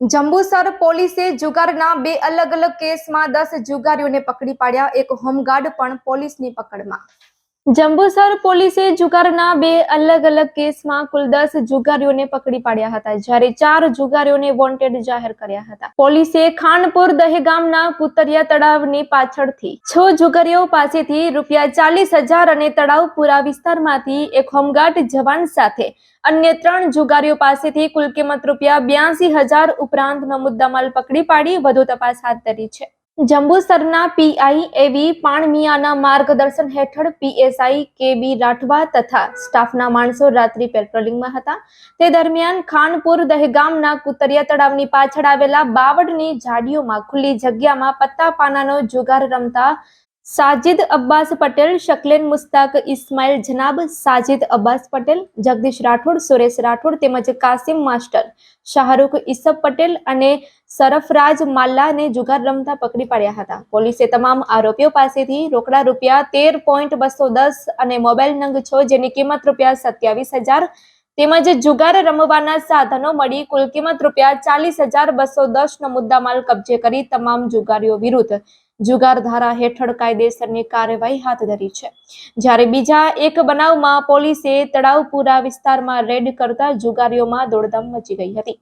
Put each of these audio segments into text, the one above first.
જંબુસર પોલીસે જુગારના બે અલગ અલગ કેસમાં દસ જુગારીઓને પકડી પાડ્યા. એક હોમગાર્ડ પણ પોલીસની પકડમાં. જંબુસર પોલીસે જુગારના બે અલગ અલગ કેસમાં કુલ દસ જુગારીઓને પકડી પાડ્યા હતા, જ્યારે ચાર જુગારીઓને વોન્ટેડ જાહેર કર્યા હતા. પોલીસે ખાનપુર દહેગામના પુતરિયા તળાવની પાછળથી છ જુગારીઓ પાસેથી રૂપિયા ચાલીસ હજાર અને તળાવપુરા વિસ્તારમાંથી એક હોમગાર્ડ જવાન સાથે અન્ય ત્રણ જુગારીઓ પાસેથી કુલ કિંમત રૂપિયા બ્યાસી હજાર ઉપરાંતનો મુદ્દામાલ પકડી પાડી વધુ તપાસ હાથ ધરી છે. જંબુસરના પીઆઈ એવી પાણમિયાના માર્ગદર્શન હેઠળ પીએસઆઈ કે રાઠવા તથા સ્ટાફના માણસો રાત્રિ પેટ્રોલિંગમાં હતા. તે દરમિયાન ખાનપુર દહેગામના કુતરિયા તળાવની પાછળ આવેલા બાવડની ઝાડીઓમાં ખુલ્લી જગ્યામાં પત્તા પાનાનો જુગાર રમતા સાજિદ અબ્બાસ પટેલ, શકલેન મુસ્તાક ઇસ્માઇલ જનાબ, સાજિદ અબ્બાસ પટેલ, જગદીશ રાઠોડ, સુરેશ રાઠોડ તેમજ કાસિમ માસ્ટર, શાહરૂખ ઈસબ પટેલ અને સરફરાજ માલ્લાને જુગાર રમતા પકડી પાડ્યા હતા. પોલીસે તમામ આરોપીઓ પાસેથી રોકડા રૂપિયા તેર પોઈન્ટ બસો દસ અને મોબાઈલ નંગ છ જેની કિંમત રૂપિયા સત્યાવીસ હજાર તેમજ જુગાર રમવાના સાધનો મળી કુલ કિંમત રૂપિયા ચાલીસ હજાર બસો દસ નો મુદ્દામાલ કબજે કરી તમામ જુગારીઓ વિરુદ્ધ જુગાર ધારા હેઠળ કાયદેસરની કાર્યવાહી હાથ ધરી છે. જ્યારે બીજા એક બનાવમાં પોલીસે તળાવપુરા વિસ્તારમાં રેડ કરતા જુગારીઓમાં દોડધામ મચી ગઈ હતી.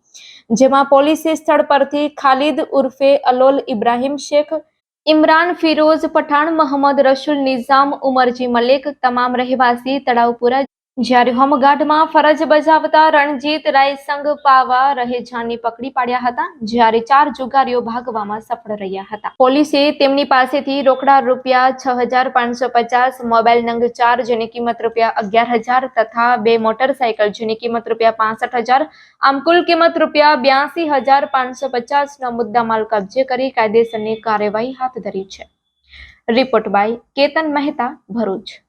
જેમાં પોલીસે સ્થળ પરથી ખાલિદ ઉર્ફે અલોલ ઇબ્રાહિમ શેખ, ઇમરાન ફિરોઝ પઠાણ મોહમ્મદ રસુલ નિઝામ, ઉમરજી મલિક, તમામ રહેવાસી તળાવપુરા જ્યારે હોમગાર્ડમાં ફરજ બજાવતા રણજીત રાયસંગ પાવા રહેજાની પકડી પાડ્યા હતા, જ્યારે ચાર જુગારીઓ ભાગવામાં સફળ રહ્યા હતા. પોલીસે તેમની પાસેથી રોકડા રૂપિયા છ હજાર પાંચસો પચાસ, મોબાઈલ નંગ ચાર જેની કિંમત રૂપિયા અગિયાર હજાર તથા બે મોટરસાયકલ જેની કિંમત રૂપિયા પાસઠ હજાર, આમ કુલ કિંમત રૂપિયા બ્યાસી હજાર પાંચસો પચાસનો મુદ્દામાલ કબજે કરી કાયદેસરની કાર્યવાહી હાથ ધરી છે. Report by Ketan Mehta, Bharuch.